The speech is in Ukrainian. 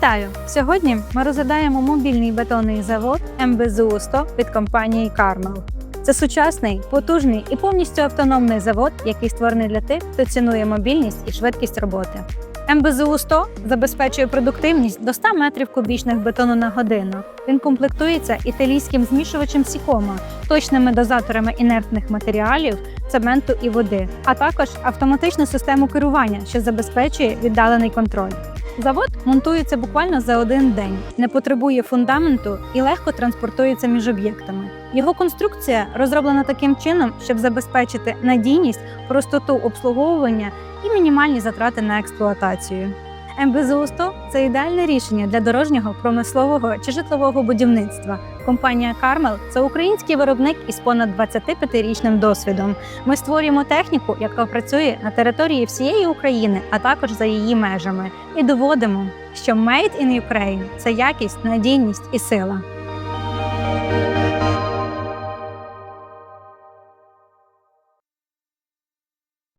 Вітаю! Сьогодні ми розглядаємо мобільний бетонний завод МБЗУ 100 від компанії Carmel. Це сучасний, потужний і повністю автономний завод, який створений для тих, хто цінує мобільність і швидкість роботи. МБЗУ 100 забезпечує продуктивність до 100 метрів кубічних бетону на годину. Він комплектується італійським змішувачем Сікома, точними дозаторами інертних матеріалів, цементу і води, а також автоматичну систему керування, що забезпечує віддалений контроль. Завод монтується буквально за один день, не потребує фундаменту і легко транспортується між об'єктами. Його конструкція розроблена таким чином, щоб забезпечити надійність, простоту обслуговування і мінімальні затрати на експлуатацію. МБЗУ 100 – це ідеальне рішення для дорожнього, промислового чи житлового будівництва. Компанія Carmel – це український виробник із понад 25-річним досвідом. Ми створюємо техніку, яка працює на території всієї України, а також за її межами, і доводимо, що Made in Ukraine – це якість, надійність і сила.